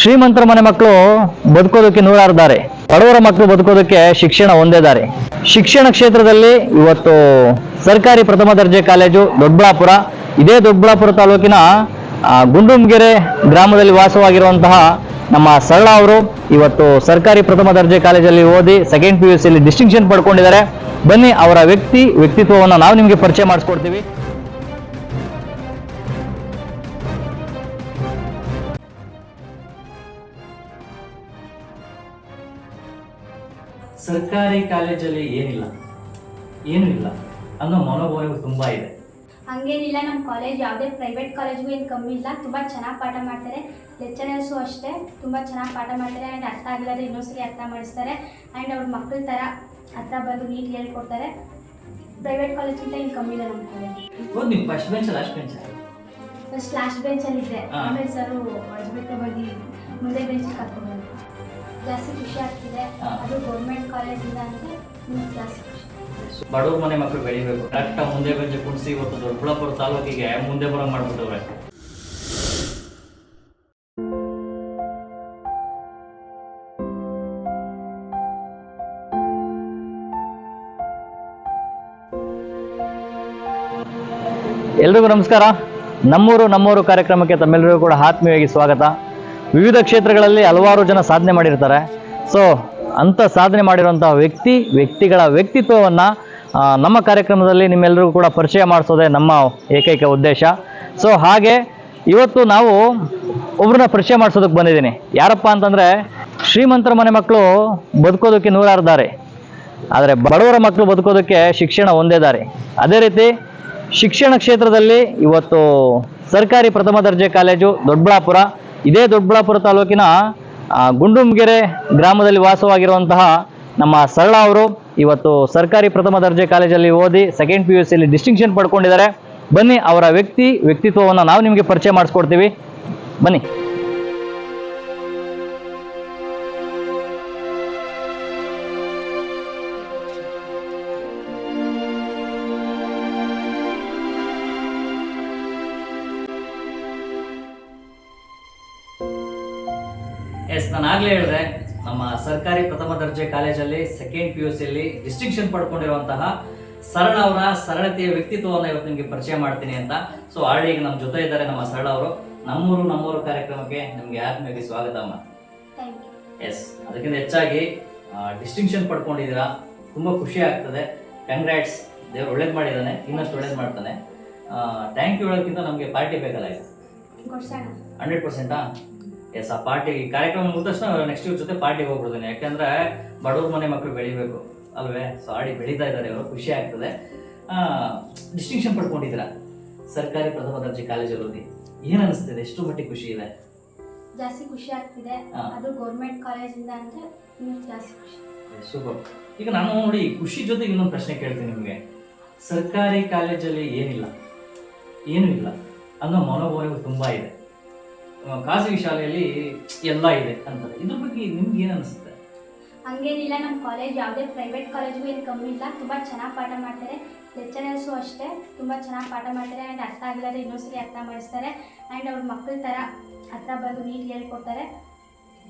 ಶ್ರೀಮಂತರ ಮನೆ ಮಕ್ಕಳು ಬದುಕೋದಕ್ಕೆ ನೂರಾರು ದಾರಿ ಬಡವರ ಮಕ್ಕಳು ಬದುಕೋದಕ್ಕೆ ಶಿಕ್ಷಣ ಒಂದೇ ದಾರಿ. ಶಿಕ್ಷಣ ಕ್ಷೇತ್ರದಲ್ಲಿ ಇವತ್ತು ಸರ್ಕಾರಿ ಪ್ರಥಮ ದರ್ಜೆ ಕಾಲೇಜು ದೊಡ್ಡಬಳ್ಳಾಪುರ ಇದೇ ದೊಡ್ಡಬಳ್ಳಾಪುರ ತಾಲೂಕಿನ ಗುಂಡುಮ್ಗೆರೆ ಗ್ರಾಮದಲ್ಲಿ ವಾಸವಾಗಿರುವಂತಹ ನಮ್ಮ ಸರಳ ಅವರು ಇವತ್ತು ಸರ್ಕಾರಿ ಪ್ರಥಮ ದರ್ಜೆ ಕಾಲೇಜಲ್ಲಿ ಓದಿ ಸೆಕೆಂಡ್ ಪಿ ಯು ಸಿಯಲ್ಲಿ ಡಿಸ್ಟಿಂಕ್ಷನ್ ಪಡ್ಕೊಂಡಿದ್ದಾರೆ. ಬನ್ನಿ ಅವರ ವ್ಯಕ್ತಿ ವ್ಯಕ್ತಿತ್ವವನ್ನು ನಾವು ನಿಮಗೆ ಪರಿಚಯ ಮಾಡಿಸ್ಕೊಡ್ತೀವಿ. ಸರ್ಕಾರಿ ಕಾಲೇಜಲ್ಲಿ ಏನಿಲ್ಲ? ಏನೂ ಇಲ್ಲ. ಅನ್ನೋ ಮನೋಭಾವ ತುಂಬಾ ಇದೆ. ಹಂಗೇನಿಲ್ಲ ನಮ್ಮ ಕಾಲೇಜ್ ಯಾವುದೇ ಪ್ರೈವೇಟ್ ಕಾಲೇಜ್ಗೂ ಏನು ಕಮ್ಮಿ ಇಲ್ಲ. ತುಂಬ ಚೆನ್ನಾಗಿ ಪಾಠ ಮಾಡ್ತಾರೆ. ಲೆಕ್ಚರರ್ಸು ಅಷ್ಟೇ. ತುಂಬ ಚೆನ್ನಾಗಿ ಪಾಠ ಮಾಡ್ತಾರೆ. ಆ್ಯಂಡ್ ಅರ್ಥ ಆಗಿಲ್ಲದ್ರೆ ಇನ್ನೊಂದ್ಸರಿ ಅರ್ಥ ಮಾಡಿಸ್ತಾರೆ. ಆ್ಯಂಡ್ ಅವ್ರ ಮಕ್ಕಳ ಥರ ಹತ್ರ ಬಂದು ನೀಟ್ ಹೇಳ್ಕೊಡ್ತಾರೆ. ಪ್ರೈವೇಟ್ ಕಾಲೇಜ್ಗಿಂತ ಇಲ್ಲಿ ಕಮ್ಮಿ ಇದೆ ನಮ್ಮ ಕಾಲೇಜ್ ಓದ್ ನೀವು first bench last bench first last ಬೆಂಚಲ್ಲಿ ಇದೆ. ಆಮೇಲೆ ಸರು ಹೊಡೆದ್ಬಿಟ್ಟು ಬಂದು ಮುಂದೆ ಬೆಂಚ್ ಕರ್ಕೊಂಡು. ಜಾಸ್ತಿ ಖುಷಿ ಆಗ್ತಿದೆ. ಅದು ಗೌರ್ಮೆಂಟ್ ಕಾಲೇಜಿಂದ ಅಂದರೆ ಜಾಸ್ತಿ ಖುಷಿ ಬಡವ್ರ ಮನೆ ಮಕ್ಕಳು ಬೆಳಿಬೇಕು. ಕರೆಕ್ಟ್ ಮುಂದೆ ಬೆಂಚ್ ಕುಣಿಸಿ ಇವತ್ತು ದೊಡ್ಡಬಳ್ಳಾಪುರ ತಾಲೂಕಿಗೆ ಮುಂದೆ ಬರೋ ಮಾಡ್ಬಿಟ್ಟವ್ರೆ. ಎಲ್ರಿಗೂ ನಮಸ್ಕಾರ. ನಮ್ಮೂರು ನಮ್ಮೂರು ಕಾರ್ಯಕ್ರಮಕ್ಕೆ ತಮ್ಮೆಲ್ಲರಿಗೂ ಕೂಡ ಆತ್ಮೀಯವಾಗಿ ಸ್ವಾಗತ. ವಿವಿಧ ಕ್ಷೇತ್ರಗಳಲ್ಲಿ ಹಲವಾರು ಜನ ಸಾಧನೆ ಮಾಡಿರ್ತಾರೆ. ಸೊ ಅಂಥ ಸಾಧನೆ ಮಾಡಿರುವಂಥ ವ್ಯಕ್ತಿ, ವ್ಯಕ್ತಿಗಳ ವ್ಯಕ್ತಿತ್ವವನ್ನು ನಮ್ಮ ಕಾರ್ಯಕ್ರಮದಲ್ಲಿ ನಿಮ್ಮೆಲ್ಲರಿಗೂ ಕೂಡ ಪರಿಚಯ ಮಾಡಿಸೋದೇ ನಮ್ಮ ಏಕೈಕ ಉದ್ದೇಶ. ಸೊ ಹಾಗೆ ಇವತ್ತು ನಾವು ಒಬ್ರನ್ನ ಪರಿಚಯ ಮಾಡಿಸೋದಕ್ಕೆ ಬಂದಿದ್ದೀನಿ. ಯಾರಪ್ಪ ಅಂತಂದರೆ, ಶ್ರೀಮಂತರ ಮನೆ ಮಕ್ಕಳು ಬದುಕೋದಕ್ಕೆ ನೂರಾರು ದಾರಿ. ಆದರೆ ಬಡವರ ಮಕ್ಕಳು ಬದುಕೋದಕ್ಕೆ ಶಿಕ್ಷಣ ಒಂದೇ ದಾರಿ. ಅದೇ ರೀತಿ ಶಿಕ್ಷಣ ಕ್ಷೇತ್ರದಲ್ಲಿ ಇವತ್ತು ಸರ್ಕಾರಿ ಪ್ರಥಮ ದರ್ಜೆ ಕಾಲೇಜು ದೊಡ್ಡಬಳ್ಳಾಪುರ ಇದೇ ದೊಡ್ಡಬಳ್ಳಾಪುರ ತಾಲೂಕಿನ ಗುಂಡುಮ್ಗೆರೆ ಗ್ರಾಮದಲ್ಲಿ ವಾಸವಾಗಿರುವಂತಹ ನಮ್ಮ ಸರಳ ಅವರು ಇವತ್ತು ಸರ್ಕಾರಿ ಪ್ರಥಮ ದರ್ಜೆ ಕಾಲೇಜಲ್ಲಿ ಓದಿ ಸೆಕೆಂಡ್ ಪಿ ಯು ಸಿಯಲ್ಲಿ ಡಿಸ್ಟಿಂಕ್ಷನ್ ಪಡ್ಕೊಂಡಿದ್ದಾರೆ. ಬನ್ನಿ ಅವರ ವ್ಯಕ್ತಿ, ವ್ಯಕ್ತಿತ್ವವನ್ನು ನಾವು ನಿಮಗೆ ಪರಿಚಯ ಮಾಡಿಸ್ಕೊಡ್ತೀವಿ. ಬನ್ನಿ. ಎಸ್ ನಾನು ಆಗಲೇ ಹೇಳಿದೆ ನಮ್ಮ ಸರ್ಕಾರಿ ಪ್ರಥಮ ದರ್ಜೆ ಕಾಲೇಜಲ್ಲಿ ಸೆಕೆಂಡ್ ಪಿ ಯು ಸಿಯಲ್ಲಿ ಡಿಸ್ಟಿಂಕ್ಷನ್ ಪಡ್ಕೊಂಡಿರುವಂತಹ ಸರಳ ಅವರ ಸರಳತೆಯ ವ್ಯಕ್ತಿತ್ವವನ್ನು ಇವತ್ತು ನಿಮಗೆ ಪರಿಚಯ ಮಾಡ್ತೀನಿ ಅಂತ. ಸೊ ಆಲ್ರೆಡಿ ಈಗ ನಮ್ಮ ಜೊತೆ ಇದ್ದಾರೆ ನಮ್ಮ ಸರಳ ಅವರು. ನಮ್ಮೂರು ನಮ್ಮೂರು ಕಾರ್ಯಕ್ರಮಕ್ಕೆ ನಿಮಗೆ ಆತ್ಮೀಯವಾಗಿ ಸ್ವಾಗತ ಅಮ್ಮ. ಎಸ್ ಅದಕ್ಕಿಂತ ಹೆಚ್ಚಾಗಿ ಡಿಸ್ಟಿಂಕ್ಷನ್ ಪಡ್ಕೊಂಡಿದ್ದೀರಾ. ತುಂಬ ಖುಷಿ ಆಗ್ತದೆ. ಕಂಗ್ರ್ಯಾಟ್ಸ್ ದೇವ್ರು ಒಳ್ಳೇದು ಮಾಡಿದ್ದಾನೆ ಇನ್ನಷ್ಟು ಒಳ್ಳೇದು ಮಾಡ್ತಾನೆ. ಥ್ಯಾಂಕ್ ಯು ಹೇಳೋಕ್ಕಿಂತ ನಮಗೆ ಪಾರ್ಟಿ ಬೇಕಲ್ಲ ಇದು? ಹಂಡ್ರೆಡ್ ಪರ್ಸೆಂಟಾ ಎಸ್ ಆ ಪಾರ್ಟಿ ಕಾರ್ಯಕ್ರಮ ಮುಗಿದ ತಕ್ಷಣ ನೆಕ್ಸ್ಟ್ ಇವ್ರ ಜೊತೆ ಪಾರ್ಟಿಗೆ ಹೋಗ್ಬಿಡ್ತೀನಿ. ಯಾಕಂದ್ರೆ ಬಡವ್ರ ಮನೆ ಮಕ್ಕಳು ಬೆಳಿಬೇಕು ಅಲ್ವೇ? ಸೊ ಆಡಿ ಬೆಳೀತಾ ಇದ್ದಾರೆ ಇವರು. ಖುಷಿ ಆಗ್ತದೆ. ಡಿಸ್ಟಿಂಕ್ಷನ್ ಪಡ್ಕೊಂಡಿದ್ದೀರಾ? ಸರ್ಕಾರಿ ಪ್ರಥಮ ದರ್ಜೆ ಕಾಲೇಜಲ್ಲಿ ಓದಿ ಏನು ಅನಿಸ್ತಿದೆ? ಎಷ್ಟು ಮಟ್ಟಿಗೆ ಖುಷಿ ಇದೆ? ಜಾಸ್ತಿ ಖುಷಿ ಆಗ್ತಿದೆ. ಅದು ಗೌರ್ಮೆಂಟ್ ಕಾಲೇಜಿಂದ ಅಂದ್ರೆ ಇನ್ನೂ ಜಾಸ್ತಿ ಖುಷಿ. ಸೂಪರ್ ಈಗ ನಾನು ನೋಡಿ ಖುಷಿ ಜೊತೆಗೆ ಇನ್ನೊಂದು ಪ್ರಶ್ನೆ ಕೇಳ್ತೀನಿ ನಿಮಗೆ. ಸರ್ಕಾರಿ ಕಾಲೇಜಲ್ಲಿ ಏನಿಲ್ಲ? ಏನೂ ಇಲ್ಲ. ಅನ್ನೋ ಮನೋಭಾವ ತುಂಬಾ ಇದೆ. ಖಾಸಗಿ ಶಾಲೆಯಲ್ಲಿ ಎಲ್ಲ ಇದೆ ಅಂತ ಇದ್ರ ಬಗ್ಗೆ ನಿಮ್ಗೆ ಏನು ಅನ್ಸುತ್ತೆ? ಹಂಗೇನಿಲ್ಲ ನಮ್ಮ ಕಾಲೇಜ್ ಯಾವುದೇ ಪ್ರೈವೇಟ್ ಕಾಲೇಜ್ಗೂ ಏನು ಕಮ್ಮಿ ಇಲ್ಲ. ತುಂಬ ಚೆನ್ನಾಗಿ ಪಾಠ ಮಾಡ್ತಾರೆ. ಲೆಕ್ಚರರ್ಸು ಅಷ್ಟೇ. ತುಂಬ ಚೆನ್ನಾಗಿ ಪಾಠ ಮಾಡ್ತಾರೆ ಆ್ಯಂಡ್ ಅರ್ಥ ಆಗಲಾದ್ರೆ ಇನ್ನೊಂದು ಸರಿ ಅರ್ಥ ಮಾಡಿಸ್ತಾರೆ. ಆ್ಯಂಡ್ ಅವ್ರ ಮಕ್ಕಳ ಥರ ಹತ್ರ ಬಂದು ನೀಟ್ ಹೇಳ್ಕೊಡ್ತಾರೆ.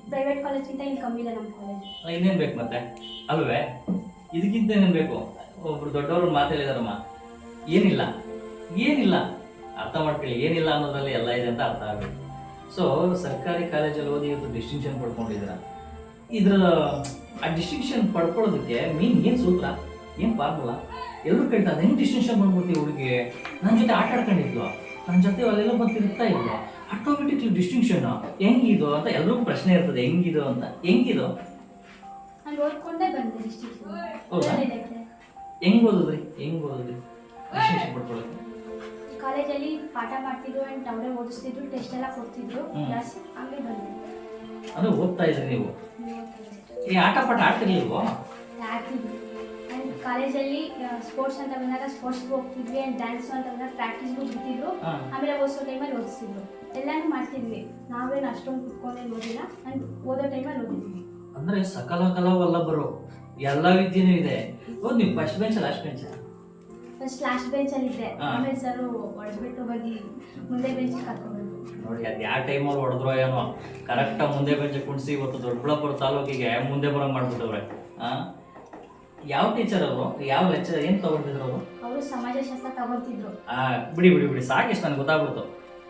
ಪ್ರೈವೇಟ್ ಕಾಲೇಜ್ಗಿಂತ ಇಲ್ಲಿ ಕಮ್ಮಿ ಇಲ್ಲ ನಮ್ಮ ಕಾಲೇಜ್ ಇನ್ನೇನು ಬೇಕು ಮತ್ತೆ? ಅಲ್ವೇ? ಇದಕ್ಕಿಂತ ಏನೇನು ಬೇಕು? ಒಬ್ರು ದೊಡ್ಡವರು ಮಾತಾಡಿದಾರಮ್ಮ ಏನಿಲ್ಲ. ಏನಿಲ್ಲ. ಅರ್ಥ ಮಾಡ್ಕೊಳ್ಳಿ. ಏನಿಲ್ಲ ಅನ್ನೋದ್ರಲ್ಲಿ ಎಲ್ಲ ಇದೆ ಅಂತ ಅರ್ಥ ಆಗಬೇಕು. ಸೊ ಸರ್ಕಾರಿ ಕಾಲೇಜಲ್ಲಿ ಓದಿ ಇವತ್ತು ಡಿಸ್ಟಿಂಕ್ಷನ್ ಪಡ್ಕೊಂಡಿದ್ದೀರ? ಇದ್ರ ಆ ಡಿಸ್ಟಿಂಕ್ಷನ್ ಪಡ್ಕೊಳ್ಳೋದಕ್ಕೆ ಮೀನ್ ಏನು ಸೂತ್ರ? ಏನು ಫಾರ್ಮುಲಾ ಎಲ್ಲರೂ ಕೇಳ್ತಾರೆ ಹೆಂಗೆ ಡಿಸ್ಟಿಂಕ್ಷನ್ ಮಾಡ್ಬಿಡ್ತೀವಿ ಹುಡುಗಿ? ನನ್ನ ಜೊತೆ ಆಟ ಆಡ್ಕೊಂಡಿದ್ಲು. ನನ್ನ ಜೊತೆ ಅಲ್ಲೆಲ್ಲ ಬಂದು ಇರ್ತಾ ಇದ್ಲು. ಆಟೋಮೆಟಿಕ್ಲಿ ಡಿಸ್ಟಿಂಕ್ಷನ್ ಹೆಂಗಿದು ಅಂತ ಎಲ್ರಿಗೂ ಪ್ರಶ್ನೆ ಇರ್ತದೆ ಹೆಂಗಿದು ಅಂತ. ಹೆಂಗಿದು? ಹೆಂಗ್ ಓದಿದ್ರಿ? ಹೆಂಗ್ ಓದಿದ್ರಿ? ಡಿಸ್ಟಿಂಕ್ಷನ್ ಪಡ್ಕೊಳ್ಳೋಕೆ? ಕಾಲೇಜಲ್ಲಿ ಪಾಠ ಮಾಡ್ತಿದ್ರು ಅಂಡ್ ಅವರೇ ಓದಿಸ್ತಿದ್ರು ಟೆಸ್ಟ್ ಎಲ್ಲ ಕೊಡ್ತಿದ್ರು. ಕ್ಲಾಸ್ ಹಂಗೆ ಬಂದೆ ಅದು ಓದ್ತಾ ಇದ್ರಿ ನೀವು? ಈ ಆಟ ಪಾಠ ಆಡ್ತಿರ್ಲಿಲ್ವೋ? ಆಡ್ತಿದ್ರು ಆ್ಯಂಡ್ ಕಾಲೇಜಲ್ಲಿ ಸ್ಪೋರ್ಟ್ಸ್ ಅಂತ ಬಂದಾಗ ಸ್ಪೋರ್ಟ್ಸ್ಗೆ ಹೋಗ್ತಿದ್ವಿ ಅಂಡ್ ಡ್ಯಾನ್ಸ್ ಅಂತ ಬಂದಾಗ ಪ್ರಾಕ್ಟೀಸ್ಗೂ ಬಿಟ್ಟಿದ್ರು. ಆಮೇಲೆ ಓದಿಸೋ ಟೈಮಲ್ಲಿ ಓದಿಸ್ತಿದ್ರು. ಎಲ್ಲಾನು ಮಾಡ್ತಿದ್ವಿ. ನಾವೇನು ಅಷ್ಟೊಂದು ಕುತ್ಕೊಂಡೇನು ಓದಿಲ್ಲ. ಅಂಡ್ ಓದೋ ಟೈಮಲ್ಲಿ ಓದಿದ್ವಿ. ಅಂದ್ರೆ ಸಕಲ ಕಲಾವಲ್ಲಭರು ಎಲ್ಲ ವಿದ್ಯೆನೂ ಇದೆ. ಓದ್ ನೀವು first bench last bench first last ಬೆಂಚಲ್ಲಿ ಇದ್ದೆ ಹಾ. ಆಮೇಲೆ ಸರ್ ಹೊಡೆದ್ಬಿಟ್ಟು ಬಗ್ಗೆ ಮುಂದೆ ಬೆಂಚ್ ನೋಡಿ ಅದು ಯಾವ ಟೈಮಲ್ಲಿ ಹೊಡೆದ್ರು ಏನೋ. ಕರೆಕ್ಟಾಗಿ ಮುಂದೆ ಬೆಂಚ್ ಕುಣಿಸಿ ಇವತ್ತು ದೊಡ್ಡಬಳ್ಳಾಪುರ ತಾಲೂಕಿಗೆ ಮುಂದೆ ಬರೋಂಗ್ ಮಾಡ್ಬಿಟ್ಟವ್ರೆ. ಆ? ಯಾವ ಟೀಚರ್ ಅವರು? ಯಾವ ಲೆಕ್ಚರ್ ಏನ್ ತಗೊಂಡಿದ್ರು ಅವರು? ಅವರು ಸಮಾಜಶಾಸ್ತ್ರ ತಗೊಂತಿದ್ರು ಆ ಬಿಡಿ ಬಿಡಿ ಬಿಡಿ. ಸಾಕಿಷ್ಟು ನನಗೆ ಗೊತ್ತಾಗ್ಬಿಡ್ತು.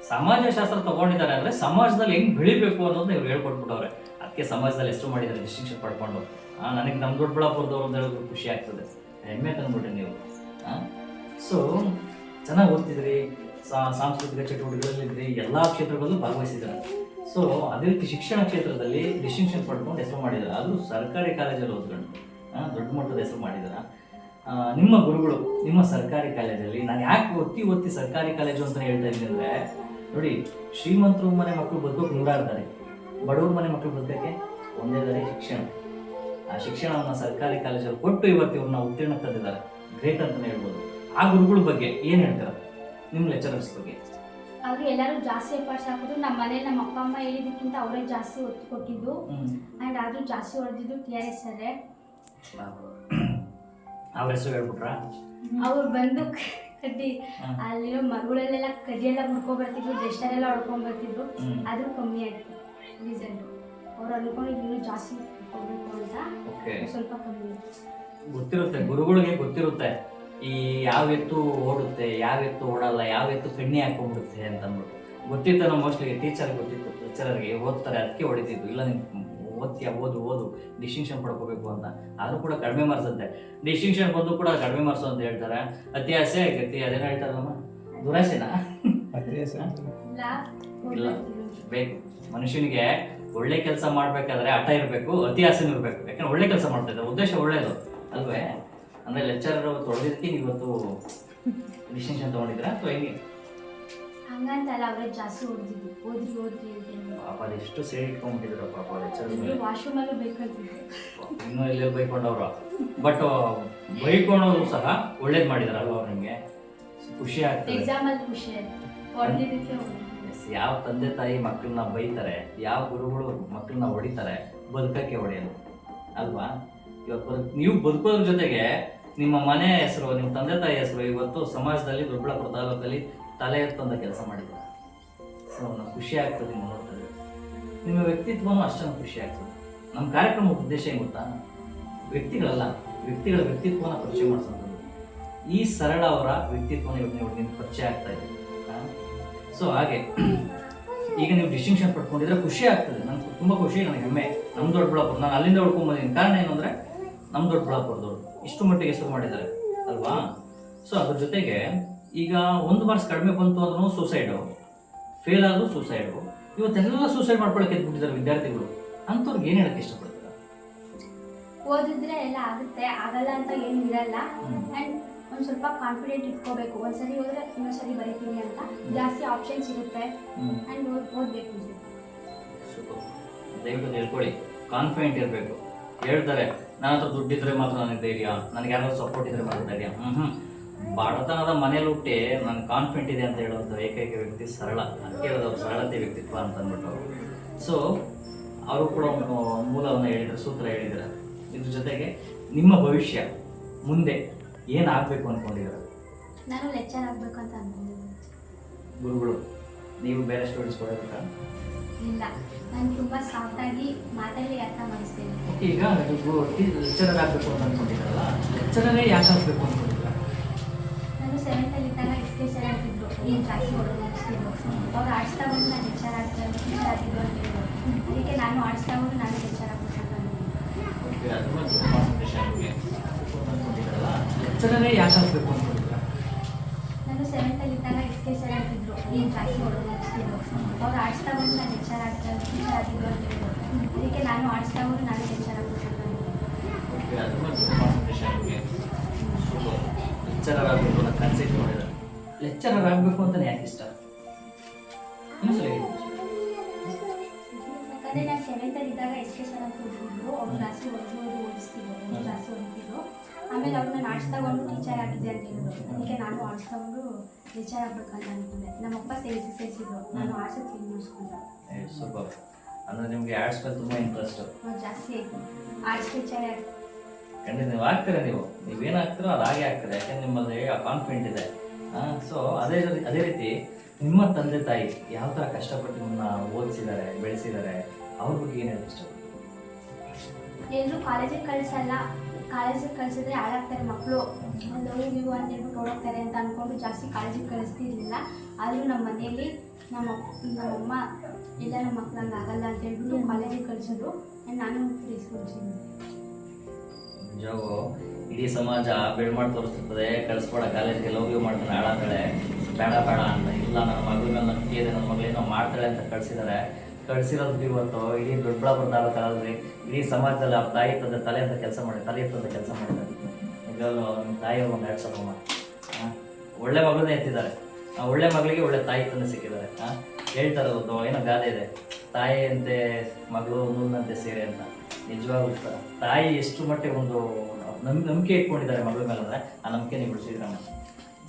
ಸಮಾಜಶಾಸ್ತ್ರ ತಗೊಂಡಿದ್ದಾರೆ ಅಂದ್ರೆ ಸಮಾಜದಲ್ಲಿ ಹೆಂಗ್ ಬೆಳಿಬೇಕು ಅನ್ನೋದನ್ನ ಇವ್ರು ಹೇಳ್ಕೊಟ್ಬಿಟ್ಟವ್ರೆ. ಅದಕ್ಕೆ ಸಮಾಜದಲ್ಲಿ ಎಷ್ಟು ಮಾಡಿದ್ದಾರೆ ಡಿಸ್ಟಿಂಕ್ಷನ್ ಪಡ್ಕೊಂಡು. ಆ, ನನಗೆ ನಮ್ಮ ದೊಡ್ಡಬಳ್ಳಾಪುರದವ್ರು ಅಂತ ಹೇಳಿದ್ರು ಖುಷಿ ಆಗ್ತದೆ. ಹೆಮ್ಮೆ ತಂದ್ಬಿಟ್ರಿ ನೀವು. ಸೊ ಚೆನ್ನಾಗಿ ಓದ್ತಿದ್ರಿ ಸಾಂಸ್ಕೃತಿಕ ಚಟುವಟಿಕೆಗಳಲ್ಲಿದ್ರಿ, ಎಲ್ಲ ಕ್ಷೇತ್ರಗಳಲ್ಲೂ ಭಾಗವಹಿಸಿದ್ದಾರೆ. ಸೊ ಅದೇ ರೀತಿ ಶಿಕ್ಷಣ ಕ್ಷೇತ್ರದಲ್ಲಿ ಡಿಸ್ಟಿಂಕ್ಷನ್ ಪಡ್ಕೊಂಡು ಹೆಸರು ಮಾಡಿದ್ದಾರೆ. ಅದು ಸರ್ಕಾರಿ ಕಾಲೇಜಲ್ಲಿ ಓದ್ಕೊಂಡು ದೊಡ್ಡ ಮಟ್ಟದ ಹೆಸರು ಮಾಡಿದ್ದಾರೆ. ನಿಮ್ಮ ಗುರುಗಳು, ನಿಮ್ಮ ಸರ್ಕಾರಿ ಕಾಲೇಜಲ್ಲಿ, ನಾನು ಯಾಕೆ ಒತ್ತಿ ಒತ್ತಿ ಸರ್ಕಾರಿ ಕಾಲೇಜು ಅಂತ ಹೇಳ್ತಾ ಇದ್ದೀನಿ ಅಂದ್ರೆ, ನೋಡಿ, ಶ್ರೀಮಂತರು ಮನೆ ಮಕ್ಕಳು ಬದುಕೋಕೆ ನೂರಾಡ್ತಾರೆ ಬಡವ್ರ ಮನೆ ಮಕ್ಕಳು ಬದುಕಕ್ಕೆ ಒಂದೇ ದಾರಿ ಶಿಕ್ಷಣ. ಆ ಶಿಕ್ಷಣವನ್ನು ಸರ್ಕಾರಿ ಕಾಲೇಜಲ್ಲಿ ಕೊಟ್ಟು ಇವತ್ತು ಇವ್ರನ್ನ ಉತ್ತೀರ್ಣ ತಂದಿದ್ದಾರೆ. ಗ್ರೇಟ್ ಅಂತಲೇ ಹೇಳ್ಬೋದು. ಆ ಗುರುಗಳ ಬಗ್ಗೆ ಏನ್ ಹೇಳ್ತಾರೆ? ನಿಮ್ ಲೆಕ್ಚರರ್ಸ್ ಬಗ್ಗೆ. ಆದ್ರೆ ಎಲ್ಲರೂ ಜಾಸ್ತಿ ಎಫರ್ಟ್ಸ್ ಹಾಕಿದ್ರು ನಮ್ಮ ಮನೆ ನಮ್ಮ ಅಪ್ಪ ಅಮ್ಮ ಹೇಳಿದಕ್ಕಿಂತ ಅವರೇ ಜಾಸ್ತಿ ಒತ್ತು ಕೊಟ್ಟಿದ್ದು. ಆ್ಯಂಡ್ ಅದು ಜಾಸ್ತಿ ಹೊಡೆದಿದ್ದು ಟಿ ಆರ್ ಎಸ್ ಅವರೇ ಅವ್ರ ಹೆಸರು ಹೇಳ್ಬಿಟ್ರ? ಅವ್ರು ಬಂದು ಕಡ್ಡಿ. ಅಲ್ಲಿರೋ ಮರಗಳಲ್ಲೆಲ್ಲ ಕಡ್ಡಿ ಎಲ್ಲ ಹುಡ್ಕೊಂಡ್ ಬರ್ತಿದ್ರು ಡೆಸ್ಟರೆಲ್ಲ ಹೊಡ್ಕೊಂಡ್ ಬರ್ತಿದ್ರು ಅದು ಕಮ್ಮಿ ಆಯ್ತು ರೀಸೆಂಟ್ ಅವ್ರು ಅನ್ಕೊಂಡಿದ್ದು ಇನ್ನೂ ಜಾಸ್ತಿ ಹೋಗ್ಬೇಕು ಅಂತ. ಸ್ವಲ್ಪ ಕಮ್ಮಿ ಗೊತ್ತಿರುತ್ತೆ ಗುರುಗಳಿಗೆ ಗೊತ್ತಿರುತ್ತೆ. ಈ ಯಾವ ಎತ್ತು ಓಡುತ್ತೆ ಯಾವ ಎತ್ತು ಓಡಲ್ಲ ಯಾವ ಎತ್ತು ಕಣ್ಣಿ ಹಾಕೊಂಡ್ಬಿಡುತ್ತೆ ಅಂತ ಅಂದ್ಬಿಟ್ಟು ನಮ್ಮ ಮೋಸ್ಟ್ಲಿ ಟೀಚರ್ ಗೊತ್ತಿತ್ತು ಟೀಚರ್ಗೆ ಓದ್ತಾರೆ ಅದಕ್ಕೆ ಹೊಡಿತಿದ್ದು ಇಲ್ಲ ನೀನು ಓದ್ತೀಯ ಓದು ಓದು ಡಿಸ್ಟಿಂಕ್ಷನ್ ಪಡ್ಕೋಬೇಕು ಅಂತ. ಆದರೂ ಕೂಡ ಕಡಿಮೆ ಮಾರ್ಕ್ಸ್ ಅಂತೆ ಡಿಸ್ಟಿಂಕ್ಷನ್ ಬಂದು ಕೂಡ ಕಡಿಮೆ ಮಾರ್ಕ್ಸ್ ಅಂತ ಹೇಳ್ತಾರೆ. ಅತಿ ಆಸೆ ಗತಿ ಅದೇನೋ ಹೇಳ್ತಾರಲ್ಲಮ್ಮ? ದುರಾಸೆನಾ? ಇಲ್ಲ. ಇಲ್ಲ. ಬೇಕು. ಮನುಷ್ಯನಿಗೆ ಒಳ್ಳೆ ಕೆಲಸ ಮಾಡ್ಬೇಕಾದ್ರೆ ಹಠ ಇರಬೇಕು ಅತಿ ಆಸೆನೂ ಇರಬೇಕು. ಯಾಕಂದ್ರೆ ಒಳ್ಳೆ ಕೆಲಸ ಮಾಡ್ತಾ ಇದ್ದಾರೆ. ಉದ್ದೇಶ ಒಳ್ಳೇದು ಅಲ್ವೇ? ಅಂದ್ರೆ ಲೆಕ್ಚರ್ ತೊಳೆದಿದ್ದಕ್ಕೆ ಇವತ್ತು ಡಿಸ್ಟಿಂಕ್ಷನ್ ತಗೊಂಡಿದ್ರ ಅಥವಾ ಹೆಂಗೆ? ಹಂಗಂತಲ್ಲ ಅವ್ರೇ ಜಾಸ್ತಿ ಓದಿದ್ವಿ ಓದ್ರಿ ಓದ್ರಿ ಅಂತ. ಪಾಪ ಅದೆಷ್ಟು ಸೇರಿ ಇಟ್ಕೊಂಡ್ಬಿಟ್ಟಿದ್ರು ಪಾಪ ಲೆಕ್ಚರ್ ವಾಶ್ರೂಮಲ್ಲೂ ಬೇಕಂತಿದ್ರು ಇನ್ನೂ ಎಲ್ಲೇ ಬೈಕೊಂಡವ್ರು. ಬಟ್ ಬೈಕೊಂಡವರು ಸಹ ಒಳ್ಳೇದು ಮಾಡಿದಾರೆ ಅಲ್ವಾ ಅವ್ರು ನಿಮಗೆ? ಖುಷಿ ಆಗ್ತದೆ. ಎಕ್ಸಾಮಲ್ಲಿ ಖುಷಿ ಆಯ್ತು. ಹೊಡೆದಿದ್ದಕ್ಕೆ ಯಾವ ತಂದೆ ತಾಯಿ ಮಕ್ಕಳನ್ನ ಬೈತಾರೆ ಯಾವ ಗುರುಗಳು ಮಕ್ಕಳನ್ನ ಹೊಡಿತಾರೆ ಬದುಕಕ್ಕೆ ಹೊಡೆಯಲ್ಲ. ಅಲ್ವಾ? ಇವತ್ತು ನೀವು ಬದುಕೋದ್ರ ಜೊತೆಗೆ ನಿಮ್ಮ ಮನೆ ಹೆಸರು, ನಿಮ್ಮ ತಂದೆ ತಾಯಿ ಹೆಸರು ಇವತ್ತು ಸಮಾಜದಲ್ಲಿ ದೊಡ್ಡಬಳ್ಳಾಪುರ ತಾಲೂಕಲ್ಲಿ ತಲೆ ಎತ್ತಂದ ಕೆಲಸ ಮಾಡಿದ್ದಾರೆ. ಸೊ ನಾವು ಖುಷಿ ಆಗ್ತದೆ ನಿಮ್ಮ ನೋಡ್ತದೆ ನಿಮ್ಮ ವ್ಯಕ್ತಿತ್ವನೂ ಅಷ್ಟೊಂದು ಖುಷಿ ಆಗ್ತದೆ. ನಮ್ಮ ಕಾರ್ಯಕ್ರಮದ ಉದ್ದೇಶ ಏನು ಗೊತ್ತಾ? ವ್ಯಕ್ತಿಗಳಲ್ಲ, ವ್ಯಕ್ತಿಗಳ ವ್ಯಕ್ತಿತ್ವನ ಪರಿಚಯ ಮಾಡಿಸೋದು. ಈ ಸರಳ ಅವರ ವ್ಯಕ್ತಿತ್ವನ ಇವತ್ತು ನೋಡಿ ನಿಮ್ಗೆ ಪರಿಚಯ ಆಗ್ತಾ ಇದೆ. ಸೊ ಹಾಗೆ, ಈಗ ನೀವು ಡಿಸ್ಟಿಂಕ್ಷನ್ ಪಡ್ಕೊಂಡಿದ್ರೆ ಖುಷಿ ಆಗ್ತದೆ. ನಂಗೆ ತುಂಬ ಖುಷಿ, ನನಗೆ ಹೆಮ್ಮೆ. ನಮ್ಮ ದೊಡ್ಡಬಳ್ಳಾಪುರ ನಾನು ಅಲ್ಲಿಂದ ಹುಡ್ಕೊಂಡ್ಬಂದಿದ್ದೀನಿ ಕಾರಣ ಏನು ಅಂದರೆ ನಮ್ಮ ದೊಡ್ಡಬಳ್ಳಾಪುರದವ್ರು ಇಷ್ಟು ಮಟ್ಟಿಗೆ ಹೆಸರು ಮಾಡಿದ್ದಾರೆ ಅಲ್ವಾ? ಸೊ ಅದ್ರ ಜೊತೆಗೆ ಈಗ ಒಂದು ಮಾರ್ಕ್ಸ್ ಕಡಿಮೆ ಬಂತು ಅಂದ್ರೂ ಸೂಸೈಡು ಫೇಲ್ ಆದರೂ ಸೂಸೈಡು ಇವತ್ತೆಲ್ಲ ಸೂಸೈಡ್ ಮಾಡ್ಕೊಳಕ್ಕೆ ಎದ್ಬಿಟ್ಟಿದ್ದಾರೆ ವಿದ್ಯಾರ್ಥಿಗಳು. ಅಂಥವ್ರಿಗೆ ಏನು ಹೇಳಕ್ಕೆ ಇಷ್ಟಪಡ್ತೀರಾ? ಓದಿದ್ರೆ ಎಲ್ಲ ಆಗುತ್ತೆ ಆಗಲ್ಲ ಅಂತ ಏನು ಇರಲ್ಲ. ಅಂಡ್ ಆ್ಯಂಡ್ ಒಂದು ಸ್ವಲ್ಪ ಕಾನ್ಫಿಡೆಂಟ್ ಇಟ್ಕೋಬೇಕು. ಒಂದ್ಸರಿ ಹೋದ್ರೆ ಇನ್ನೊಂದ್ಸರಿ ಬರೀತೀನಿ ಅಂತ ಜಾಸ್ತಿ ಆಪ್ಷನ್ಸ್ ಇರುತ್ತೆ. ಅಂಡ್ ಆ್ಯಂಡ್ ಓದಬೇಕು. ದಯವಿಟ್ಟು ಹೇಳ್ಕೊಳ್ಳಿ ಕಾನ್ಫಿಡೆಂಟ್ ಇರಬೇಕು. ಹೇಳ್ತಾರೆ ನನ್ನ ಹತ್ರ ದುಡ್ಡಿದ್ರೆ ಮಾತ್ರ ನನಗೆ ಧೈರ್ಯ. ನನಗೆ ಯಾರಾದ್ರು ಸಪೋರ್ಟ್ ಇದ್ರೆ ಮಾತ್ರ ಧೈರ್ಯ. ಹ್ಞೂ ಹ್ಞೂ ಬಡತನದ ಮನೇಲಿ ಹುಟ್ಟಿ ನಾನು ಕಾನ್ಫಿಡೆಂಟ್ ಇದೆ ಅಂತ ಹೇಳುವಂಥ ಏಕೈಕ ವ್ಯಕ್ತಿ ಸರಳ. ಹೇಳೋದು ಅವ್ರು ಸರಳತೆ ವ್ಯಕ್ತಿತ್ವ ಅಂತ ಅಂದ್ಬಿಟ್ಟು. ಸೊ ಅವರು ಕೂಡ ಒಂದು ಮೂಲವನ್ನು ಹೇಳಿದ್ರು ಸೂತ್ರ ಹೇಳಿದ್ದಾರೆ ಇದ್ರ ಜೊತೆಗೆ ನಿಮ್ಮ ಭವಿಷ್ಯ ಮುಂದೆ ಏನಾಗಬೇಕು ಅಂದ್ಕೊಂಡಿದ್ದಾರೆ ನಾನು ಲೆಕ್ಚರ್ ಆಗಬೇಕು ಅಂತ ಗುರುಗಳು ನೀವು ಬೇರೆ ಸ್ಟೂಡೆಂಟ್ಸ್ ಕೊಡಬೇಕಾ ಇಲ್ಲ ನಾನು ತುಂಬ ಸಾಫ್ಟಾಗಿ ಮಾತಾಡಿ ಅರ್ಥ ಮಾಡಿಸ್ತೇನೆ. ಈಗ ನೀವು ಲೆಕ್ಚರರ್ ಆಗಬೇಕು ಅಂತ ಅನ್ಕೊಂಡಿದ್ದಾರಲ್ಲ ಲೆಕ್ಚರರೇ ಯಾಕೆ ಆಗಬೇಕು ಅನ್ಕೊಂಡಿಲ್ಲ ನಾನು ಸೆವೆಂತಲ್ಲಿ ಇದ್ದಾಗ ಕೆ ಸರ್ ಆಗ್ತಿದ್ರು. ಏನು ಜಾಸ್ತಿ ಹೊಡೆದು ಅವ್ರು ಆರ್ಟ್ಸ್ ತಗೊಂಡು ನಾನು ಲೆಕ್ಚರ್ ಆಗ್ತಿದ್ರು ಅದಕ್ಕೆ ನಾನು ಆರ್ಟ್ಸ್ ತಗೊಂಡು ನಾನು ಲೆಕ್ಚರ್ ಆಗ್ಬೇಕು ಅಂತ ಲೆಕ್ಚರರೇ ಯಾಕೆ ಆಗಬೇಕು ಅನ್ಕೊಂಡಿದ್ದೀರಾ ಅವ್ರು ಆರ್ಟ್ಸ್ ತಗೊಂಡು ನಾನು ಆಗ್ತಾರೆ ಟೀಚರ್ ಅಂತ ಅದಕ್ಕೆ ನಾನು ಆಡಿಸ್ತಾ ತಗೊಂಡು ನಾನು ನಿಮಗೆ ಲೆಕ್ಚರರ್ ಆಗಬೇಕು ಅಂತ ಯಾಕೆ ಇಷ್ಟ. ಯಾಕಂದರೆ ಇದ್ದಾಗ ಎಜುಕೇಶನ್ ಅಂತ ಅವ್ರು ಜಾಸ್ತಿ ಓದಿ ಓದಿ ಓದಿಸ್ತಿದ್ರು ಜಾಸ್ತಿ ಓದಿದ್ರು ಆಮೇಲೆ ಅವ್ರನ್ನ ನಾನು ಆರ್ಟ್ಸ್ ತಗೊಂಡು ಟೀಚರ್ ಆಗಿದ್ದೆ ಅಂತ ಹೇಳಿದ್ರು. ಅದಕ್ಕೆ ನಾನು ಆರ್ಟ್ಸ್ ತಗೊಂಡು ಟೀಚರ್ ಅಂತ ಅನ್ಕೊಂಡೆ ನಮ್ಮಪ್ಪ ಸೇರಿಸಿ ಸೇರಿಸಿದ್ರು. ನಾನು ಆರ್ಟ್ಸ್ ಕ್ಲೀನ್ ಮಾಡಿಸ್ಕೊಂಡೆ. ಸೂಪರ್ ಅಂದರೆ ನಿಮಗೆ ಆರ್ಟ್ಸ್ ಮೇಲೆ ತುಂಬಾ ಇಂಟ್ರೆಸ್ಟ್ ಜಾಸ್ತಿ ಆಯಿತು. ಆರ್ಟ್ಸ್ ಟೀಚರ್ ಖಂಡಿತ ನೀವು ಆಗ್ತೀರ ನೀವು? ನೀವೇನು ಆಗ್ತೀರೋ ಅದು ಹಾಗೆ ಆಗ್ತೀರ ಯಾಕಂದ್ರೆ ನಿಮ್ಮಲ್ಲಿ ಆ ಕಾನ್ಫಿಡೆಂಟ್ ಇದೆ. ಸೊ ಅದೇ ರೀತಿ- ಅದೇ ರೀತಿ ನಿಮ್ಮ ತಂದೆ ತಾಯಿ ಯಾವ ತರ ಕಷ್ಟಪಟ್ಟು ನಿಮ್ಮನ್ನ ಓದಿಸಿದ್ದಾರೆ ಬೆಳೆಸಿದ್ದಾರೆ ಅವ್ರ ಬಗ್ಗೆ ಏನು ಇಷ್ಟಪಡ್ತೀವಿ ಎಲ್ಲರೂ ಕಾಲೇಜಿಗೆ ಕಳಿಸಲ್ಲ. ಕಾಲೇಜಿಗೆ ಕಳಿಸಿದ್ರೆ ಹಾಳಾಗ್ತಾರೆ ಮಕ್ಕಳು ಲವ್ ಇವು ಅಂತ ಹೇಳ್ಬಿಟ್ಟು ಓಡೋಗ್ತಾರೆ ಅಂತ ಅಂದ್ಕೊಂಡು ಜಾಸ್ತಿ ಕಾಲೇಜಿಗೆ ಕಳಿಸ್ತಿರ್ಲಿಲ್ಲ. ಆದರೂ ನಮ್ಮ ಮನೆಯಲ್ಲಿ ನಮ್ಮ ನಮ್ಮಮ್ಮ ಇಲ್ಲ ನಮ್ಮ ಮಕ್ಳು ಹಂಗೆ ಆಗಲ್ಲ ಅಂತ ಹೇಳ್ಬಿಟ್ಟು ಕಾಲೇಜಿಗೆ ಕಳಿಸಿದ್ರು. ನಾನು ನಿಜವಾಗೂ ಇಡೀ ಸಮಾಜ ಬೆಳ್ ಮಾಡಿ ತೋರಿಸ್ತಿರ್ತದೆ. ಕಳಿಸ್ಬೇಡ ಕಾಲೇಜ್ಗೆ ಲವ್ ಯು ಮಾಡ್ತಾನೆ ಹಾಳಾಗ್ತಾಳೆ ಬೇಡ ಬೇಡ ಅಂತ. ಇಲ್ಲ, ನನ್ನ ಮಗಳ ಮೇಲೆ ನಂಬಿಕೆ ಇದೆ, ನನ್ನ ಮಗಳೇನೋ ಮಾಡ್ತಾಳೆ ಅಂತ ಕಳ್ಸಿದ್ದಾರೆ ಕಳ್ಸಿರೋದು ಇವತ್ತು ಇಡೀ ದೊಡ್ಡಬಳ್ಳಾಪುರ ತಾಲೂಕಲ್ಲಿ ಇಡೀ ಸಮಾಜದಲ್ಲಿ ಆ ತಾಯಿ ತಂದೆ ತಲೆ ಅಂತ ಕೆಲಸ ಮಾಡಿ ತಲೆ ಎತ್ತಂತ ಕೆಲಸ ಮಾಡಿದ್ದಾರೆ. ನಿಜವಾಗ್ಲೂ ತಾಯಿಯವ್ರು ಒಂದು ಎರಡು ಸಾವಿರ ಒಳ್ಳೆ ಮಗಳನ್ನೇ ಎತ್ತಿದ್ದಾರೆ. ಆ ಒಳ್ಳೆ ಮಗಳಿಗೆ ಒಳ್ಳೆ ತಾಯಿ ತಂದೆ ಸಿಕ್ಕಿದ್ದಾರೆ. ಹೇಳ್ತಾರೆ ಒಂದು ಏನೋ ಗಾದೆ ಇದೆ. ತಾಯಿ ಅಂತೆ ಮಗಳು ಮುನ್ನಂತೆ ಸೇರೆ ಅಂತ. ನಿಜವಾಗ್ಲೂ ತಾಯಿ ಎಷ್ಟು ಮಟ್ಟಿಗೆ ಒಂದು ನಮ್, ನಂಬಿಕೆ ಇಟ್ಕೊಂಡಿದ್ದಾರೆ ಮಗಳ ಮೇಲೆ ಅಂದ್ರೆ ಆ ನಂಬಿಕೆ ನೀವು ಬಿಡಿಸಿದ್ರೆ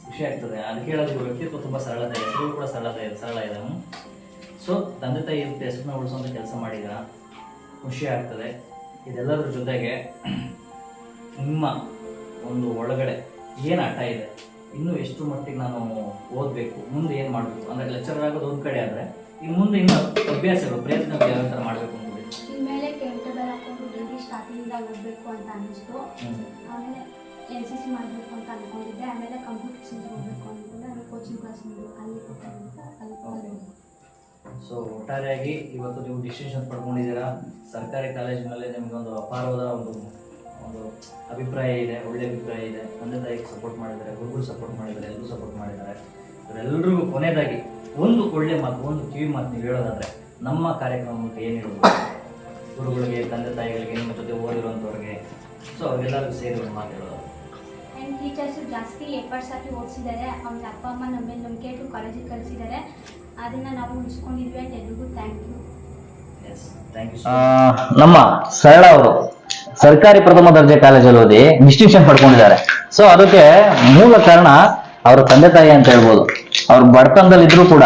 ಖುಷಿ ಆಗ್ತದೆ. ಅದಕ್ಕೆ ಹೇಳೋದು ವ್ಯಕ್ತಿತ್ವ ತುಂಬ ಸರಳತೆ, ಹೆಸರು ಕೂಡ ಸರಳತೆ, ಸರಳ ಇದೆ. ಸೊ ತಂದೆ ತಾಯಿ ಇರುತ್ತೆ ಹೆಸರನ್ನ ಉಳಿಸುವಂಥ ಕೆಲಸ ಮಾಡಿದ ಖುಷಿ ಆಗ್ತದೆ. ಇದೆಲ್ಲದರ ಜೊತೆಗೆ ನಿಮ್ಮ ಒಂದು ಒಳಗಡೆ ಏನು ಆಟ ಇದೆ? ಇನ್ನೂ ಎಷ್ಟು ಮಟ್ಟಿಗೆ ನಾನು ಓದಬೇಕು? ಮುಂದೆ ಏನು ಮಾಡಬೇಕು? ಅಂದರೆ ಲೆಕ್ಚರ್ ಆಗೋದು ಒಂದು ಕಡೆ ಆದರೆ ಇನ್ನು ಮುಂದೆ ಇನ್ನು ಅಭ್ಯಾಸಗಳು ಪ್ರಯತ್ನಗಳು ಯಾವ ಥರ ಮಾಡಬೇಕು ಹಾಕೊಂಡು ಡೈಲಿ ಸ್ಟಾರ್ಟಿಂಗಿಂದ ಓದಬೇಕು ಅಂತ ಅನ್ನಿಸ್ತು ಆಮೇಲೆ ಎನ್ ಸಿ ಸಿ ಮಾಡಬೇಕು ಅಂತ ಅಂದ್ಕೊಂಡಿದ್ದೆ ಆಮೇಲೆ ಕಂಪ್ಯೂಟರ್ ಸೈನ್ಸ್ ಹೋಗಬೇಕು ಅಂದ್ಕೊಂಡೆ ಆಮೇಲೆ ಕೋಚಿಂಗ್ ಕ್ಲಾಸ್ ಅಲ್ಲಿ ಅಲ್ಲಿ ಸೊ ಒಟ್ಟಾರೆಯಾಗಿ ಇವತ್ತು ನೀವು ಡಿಸ್ಟಿಂಕ್ಷನ್ ಪಡ್ಕೊಂಡಿದ್ದೀರಾ? ಸರ್ಕಾರಿ ಕಾಲೇಜಿನಲ್ಲಿ ನಿಮಗೆ ಒಂದು ಅಪಾರವಾದ ಒಂದು ಒಂದು ಅಭಿಪ್ರಾಯ ಇದೆ, ಒಳ್ಳೆ ಅಭಿಪ್ರಾಯ ಇದೆ. ತಂದೆ ತಾಯಿಗೆ ಸಪೋರ್ಟ್ ಮಾಡಿದ್ದಾರೆ ಗುರುಗಳು ಸಪೋರ್ಟ್ ಮಾಡಿದ್ದಾರೆ ಎಲ್ಲರೂ ಸಪೋರ್ಟ್ ಮಾಡಿದ್ದಾರೆ. ಇವರೆಲ್ಲರಿಗೂ ಕೊನೆಯದಾಗಿ ಒಂದು ಒಳ್ಳೆ ಮಾತು, ಒಂದು ಕಿವಿ ಮಾತು ನೀವು ಹೇಳೋದಾದ್ರೆ, ನಮ್ಮ ಕಾರ್ಯಕ್ರಮ ಮೂಲಕ ಏನು ಹೇಳ್ಬೋದು? ಗುರುಗಳಿಗೆ, ತಂದೆ ತಾಯಿಗಳಿಗೆ, ನಿಮ್ಮ ಜೊತೆ ಓದಿರುವಂಥವ್ರಿಗೆ. ಸೊ ಅವ್ರಿಗೆಲ್ಲರಿಗೂ ಸೇರಿ ಒಂದು ಮಾತು ಹೇಳೋದು ಟೀಚರ್ಸು ಜಾಸ್ತಿ ಎಫರ್ಟ್ಸ್ ಹಾಕಿ ಓದಿಸಿದ್ದಾರೆ. ಅವ್ರ ಅಪ್ಪ, ಅಮ್ಮ ನಮ್ಮ ಮೇಲೆ ನಂಬಿಕೆ ಇಟ್ಟು ಕಾಲೇಜಿಗೆ ಕಳಿಸಿದ್ದಾರೆ ಅದನ್ನು ನಾವು ಎಲ್ರಿಗೂ ಥ್ಯಾಂಕ್ ಯು ನಮ್ಮ ಸರಳ ಅವರು ಸರ್ಕಾರಿ ಪ್ರಥಮ ದರ್ಜೆ ಕಾಲೇಜಲ್ಲಿ ಓದಿ ಡಿಸ್ಟಿಂಕ್ಷನ್ ಪಡ್ಕೊಂಡಿದ್ದಾರೆ. ಸೊ ಅದಕ್ಕೆ ಮೂಲ ಕಾರಣ ಅವರ ತಂದೆ ತಾಯಿ ಅಂತ ಹೇಳ್ಬೋದು. ಅವ್ರ ಬಡತನದಲ್ಲಿ ಇದ್ರು ಕೂಡ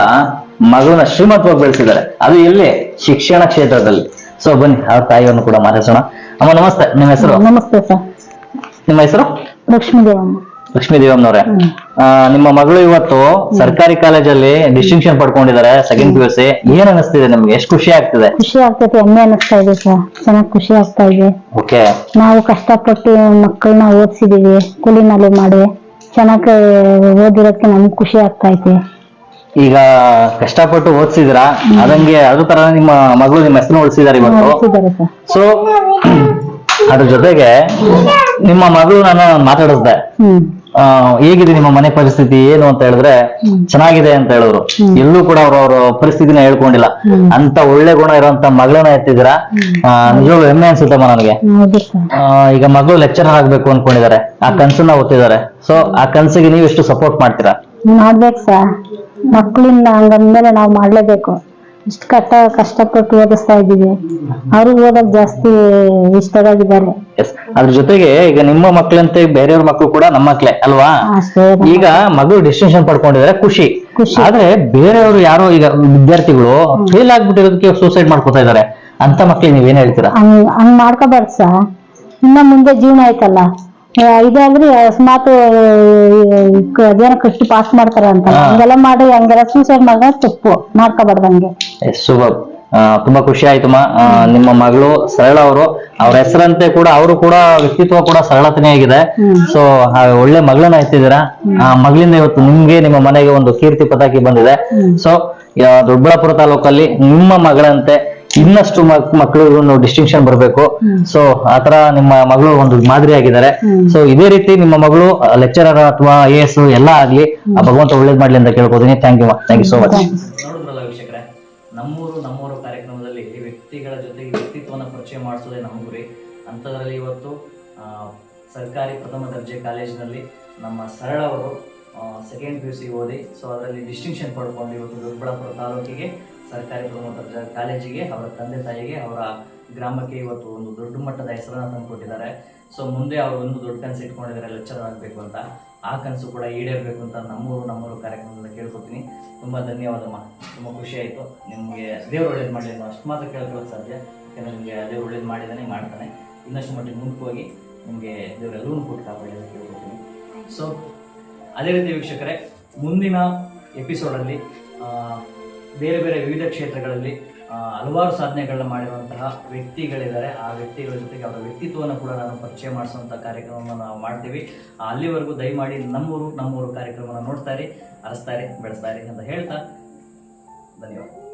ಮಗಳನ್ನ ಶ್ರೀಮಂತವಾಗಿ ಬೆಳೆಸಿದ್ದಾರೆ. ಅದು ಎಲ್ಲಿ? ಶಿಕ್ಷಣ ಕ್ಷೇತ್ರದಲ್ಲಿ. ಸೊ ಬನ್ನಿ ಅವ್ರ ತಾಯಿಯನ್ನು ಕೂಡ ಮಾತಾಡ್ಸೋಣ. ಅಮ್ಮ ನಮಸ್ತೆ. ನಿಮ್ಮ ಹೆಸರು? ನಮಸ್ತೆ ಸರ್. ನಿಮ್ಮ ಹೆಸರು? ಲಕ್ಷ್ಮೀ ದೇವಮ್ಮ ಲಕ್ಷ್ಮೀ ದೇವಮ್ಮನವ್ರೆ ಆ, ನಿಮ್ಮ ಮಗಳು ಇವತ್ತು ಸರ್ಕಾರಿ ಕಾಲೇಜಲ್ಲಿ ಡಿಸ್ಟಿಂಕ್ಷನ್ ಪಡ್ಕೊಂಡಿದ್ದಾರೆ ಸೆಕೆಂಡ್ ಪಿ ಯು ಸಿ ಏನ್ ಅನಿಸ್ತಿದೆ ನಿಮ್ಗೆ? ಎಷ್ಟು ಖುಷಿ ಆಗ್ತಿದೆ? ಖುಷಿ ಆಗ್ತೈತೆ ಹೆಮ್ಮೆ ಅನಿಸ್ತಾ ಇದೆ ಸರ್. ಚೆನ್ನಾಗಿ ಖುಷಿ ಆಗ್ತಾ ಇದೆ. ಓಕೆ. ನಾವು ಕಷ್ಟಪಟ್ಟು ಮಕ್ಕಳನ್ನ ಓದಿಸಿದೀವಿ ಕೂಲಿನಲ್ಲಿ ನಾಲಿ ಮಾಡಿ. ಚೆನ್ನಾಗಿ ಓದಿರೋಕೆ ನಮ್ಗೆ ಖುಷಿ ಆಗ್ತಾ ಐತೆ ಈಗ ಕಷ್ಟಪಟ್ಟು ಓದಿಸಿದ್ರ? ಅದಂಗೆ ಅದು ತರ ನಿಮ್ಮ ಮಗಳು ನಿಮ್ಮ ಹೆಸರು ಉಳಿಸಿದಾರೆ ಇವತ್ತು. ಓದಿಸಿದ್ದಾರೆ ಸರ್. ಸೊ ಅದ್ರ ಜೊತೆಗೆ ನಿಮ್ಮ ಮಗಳು ನಾನು ಮಾತಾಡಿಸ್ದೆ. ಹ್ಮ್. ಹೇಗಿದೆ ನಿಮ್ಮ ಮನೆ ಪರಿಸ್ಥಿತಿ ಏನು ಅಂತ ಹೇಳಿದ್ರೆ ಚೆನ್ನಾಗಿದೆ ಅಂತ ಹೇಳಿದ್ರು ಎಲ್ಲೂ ಕೂಡ ಅವ್ರ ಅವ್ರ ಪರಿಸ್ಥಿತಿನ ಹೇಳ್ಕೊಂಡಿಲ್ಲ. ಅಂತ ಒಳ್ಳೆ ಗುಣ ಇರುವಂತ ಮಗಳನ್ನ ಎತ್ತಿದ್ರ ನಿಜವಾಗ್ಲೂ ಹೆಮ್ಮೆ ಅನ್ಸುತ್ತಮ್ಮ ನನಗೆ. ಈಗ ಮಗಳು ಲೆಕ್ಚರ್ ಆಗ್ಬೇಕು ಅನ್ಕೊಂಡಿದ್ದಾರೆ. ಆ ಕನ್ಸನ್ನ ಓದ್ತಿದ್ದಾರೆ ಸೊ ಆ ಕನ್ಸಿಗೆ ನೀವು ಎಷ್ಟು ಸಪೋರ್ಟ್ ಮಾಡ್ತೀರಾ? ಮಾಡ್ಬೇಕು ಸರ್. ಮಕ್ಕಳಿಂದ ಹಂಗಂದ್ಮೇಲೆ ನಾವು ಮಾಡ್ಲೇಬೇಕು. ಇಷ್ಟು ಕಷ್ಟ ಕಷ್ಟಪಟ್ಟು ಓದಿಸ್ತಾ ಇದ್ದೀವಿ. ಅವರು ಓದಕ್ ಜಾಸ್ತಿ ಇಷ್ಟವಾಗಿದ್ದಾರೆ. ಅದ್ರ ಜೊತೆಗೆ ಈಗ ನಿಮ್ಮ ಮಕ್ಕಳಂತೆ ಬೇರೆಯವ್ರ ಮಕ್ಕಳು ಕೂಡ ನಮ್ಮ ಮಕ್ಳೆ ಅಲ್ವಾ? ಅಷ್ಟೇ ಈಗ ಮಗಳು ಡಿಸ್ಟಿಂಕ್ಷನ್ ಪಡ್ಕೊಂಡಿದ್ರೆ ಖುಷಿ. ಖುಷಿ. ಆದ್ರೆ ಬೇರೆಯವರು ಯಾರೋ ಈಗ ವಿದ್ಯಾರ್ಥಿಗಳು ಫೇಲ್ ಆಗ್ಬಿಟ್ಟಿರೋದಕ್ಕೆ ಸೂಸೈಡ್ ಮಾಡ್ಕೊತಾ ಇದಾರೆ ಅಂತ ಮಕ್ಳಿಗೆ ನೀವೇನ್ ಹೇಳ್ತೀರಾ? ಹಂಗ್ ಹಂಗ್ ಮಾಡ್ಕೋಬಾರ್ದು ಸಹ ಇನ್ನ ಮುಂದೆ ಜೀವನ ಐತಲ್ಲ ಆ, ಅಂದ್ರೆ ಅಕಸ್ಮಾತ್ ಅದೇನ ಕಟ್ಟಿ ಪಾಸ್ ಮಾಡ್ತಾರ ಅಂತ. ಹಂಗೆಲ್ಲ ಮಾಡಿ ಹಂಗೆಲ್ಲ ಸೂಸೈಡ್ ಮಾಡಿದ್ರೆ ತಪ್ಪು ಮಾಡ್ಕೋಬಾರ್ದು ಹಂಗೆ. ಎಸ್ ಶುಭ. ತುಂಬಾ ಖುಷಿ ಆಯ್ತಮ್ಮ. ಮಾ ನಿಮ್ಮ ಮಗಳು ಸರಳ ಅವರು. ಅವ್ರ ಹೆಸರಂತೆ ಕೂಡ ಅವರು ಕೂಡ ವ್ಯಕ್ತಿತ್ವ ಕೂಡ ಸರಳತನೇ ಆಗಿದೆ. ಸೊ ಒಳ್ಳೆ ಮಗಳನ್ನ ಎತ್ತಿದ್ದೀರಾ ಆ ಮಗಳಿಂದ ಇವತ್ತು ನಿಮ್ಗೆ ನಿಮ್ಮ ಮನೆಗೆ ಒಂದು ಕೀರ್ತಿ ಪತಾಕಿ ಬಂದಿದೆ. ಸೊ ದೊಡ್ಡಬಳ್ಳಾಪುರ ತಾಲೂಕಲ್ಲಿ ನಿಮ್ಮ ಮಗಳಂತೆ ಇನ್ನಷ್ಟು ಮಕ್- ಮಕ್ಕಳು ಡಿಸ್ಟಿಂಕ್ಷನ್ ಬರಬೇಕು. ಸೊ ಆತರ ನಿಮ್ಮ ಮಗಳು ಒಂದು ಮಾದರಿ ಆಗಿದ್ದಾರೆ. ಸೊ ಇದೇ ರೀತಿ ನಿಮ್ಮ ಮಗಳು ಲೆಕ್ಚರರ್ ಅಥವಾ ಐ ಎಸ್ ಎಲ್ಲ ಆಗ್ಲಿ ಆ ಭಗವಂತ ಒಳ್ಳೇದ್ ಮಾಡ್ಲಿ ಅಂತ ಕೇಳ್ಕೊತೀನಿ. Thank you thank you so much. ನೋಡಿದ್ರಲ್ಲ ವೀಕ್ಷಕರೇ ನಮ್ಮೂರು ನಮ್ಮೂರು ಕಾರ್ಯಕ್ರಮದಲ್ಲಿ ಈ ವ್ಯಕ್ತಿಗಳ ಜೊತೆಗೆ ವ್ಯಕ್ತಿತ್ವನ ಪರಿಚಯ ಮಾಡಿಸೋದೇ ನಮ್ಮ ಗುರಿ. ಅಂಥದ್ರಲ್ಲಿ ಇವತ್ತು ಆ, ಸರ್ಕಾರಿ ಪ್ರಥಮ ದರ್ಜೆ ಕಾಲೇಜಿನಲ್ಲಿ ನಮ್ಮ ಸರಳ ಅವರು ಸೆಕೆಂಡ್ ಪಿ ಯು ಸಿ ಓದಿ ಸೊ ಅದರಲ್ಲಿ ಡಿಸ್ಟಿಂಕ್ಷನ್ ಪಡ್ಕೊಂಡು ಇವತ್ತು ದೊಡ್ಡಬಳ್ಳಾಪುರ ತಾಲೂಕಿಗೆ ಸರ್ಕಾರಿ ಪ್ರಮೋದ ಕಾಲೇಜಿಗೆ, ಅವರ ತಂದೆ ತಾಯಿಗೆ, ಅವರ ಗ್ರಾಮಕ್ಕೆ ಇವತ್ತು ಒಂದು ದೊಡ್ಡ ಮಟ್ಟದ ಹೆಸರನ್ನ ತಂದುಕೊಟ್ಟಿದ್ದಾರೆ. ಸೊ ಮುಂದೆ ಅವರು ಒಂದು ದೊಡ್ಡ ಕನಸು ಇಟ್ಕೊಂಡಿದ್ದಾರೆ ಲೆಕ್ಚರ್ ಆಗಬೇಕು ಅಂತ. ಆ ಕನಸು ಕೂಡ ಈಡೇರಬೇಕು ಅಂತ ನಮ್ಮೂರು ನಮ್ಮೂರು ಕಾರ್ಯಕ್ರಮದಿಂದ ಕೇಳ್ಕೊತೀನಿ. ತುಂಬ ಧನ್ಯವಾದಮ್ಮ. ತುಂಬ ಖುಷಿ ಆಯಿತು. ನಿಮಗೆ ದೇವ್ರು ಒಳ್ಳೇದು ಮಾಡಲಿ ಅಷ್ಟು ಮಾತ್ರ ಕೇಳ್ಕೊಳ್ಳೋಕೆ ಸಾಧ್ಯ. ಯಾಕಂದರೆ ನಿಮಗೆ ದೇವ್ರು ಒಳ್ಳೇದು ಮಾಡಿದ್ದಾನೆ, ಮಾಡ್ತಾನೆ. ಇನ್ನಷ್ಟು ಮಟ್ಟಿಗೆ ಮುಂದೆ ಹೋಗಿ ನಿಮಗೆ ದೇವರೆಲ್ಲರೂ ಕೊಟ್ಟು ಅಂತ ಕೇಳ್ಕೊತೀನಿ. ಸೊ ಅದೇ ರೀತಿ ವೀಕ್ಷಕರೇ, ಮುಂದಿನ ಎಪಿಸೋಡಲ್ಲಿ ಬೇರೆ ಬೇರೆ ವಿವಿಧ ಕ್ಷೇತ್ರಗಳಲ್ಲಿ ಹಲವಾರು ಸಾಧನೆಗಳನ್ನ ಮಾಡಿರುವಂತಹ ವ್ಯಕ್ತಿಗಳಿದ್ದಾರೆ. ಆ ವ್ಯಕ್ತಿಗಳ ಜೊತೆಗೆ ಅವರ ವ್ಯಕ್ತಿತ್ವವನ್ನು ಕೂಡ ನಾನು ಪರಿಚಯ ಮಾಡಿಸುವಂಥ ಕಾರ್ಯಕ್ರಮವನ್ನು ನಾವು ಮಾಡ್ತೀವಿ. ಅಲ್ಲಿವರೆಗೂ ದಯಮಾಡಿ ನಮ್ಮೂರು ನಮ್ಮೂರು ಕಾರ್ಯಕ್ರಮವನ್ನು ನೋಡ್ತಾರೆ, ಅರಸ್ತಾರೆ ಅರಸ್ತಾ ಇರಿ ಬೆಳೆಸ್ತಾ ಇರಿ ಅಂತ ಹೇಳ್ತಾ, ಧನ್ಯವಾದ.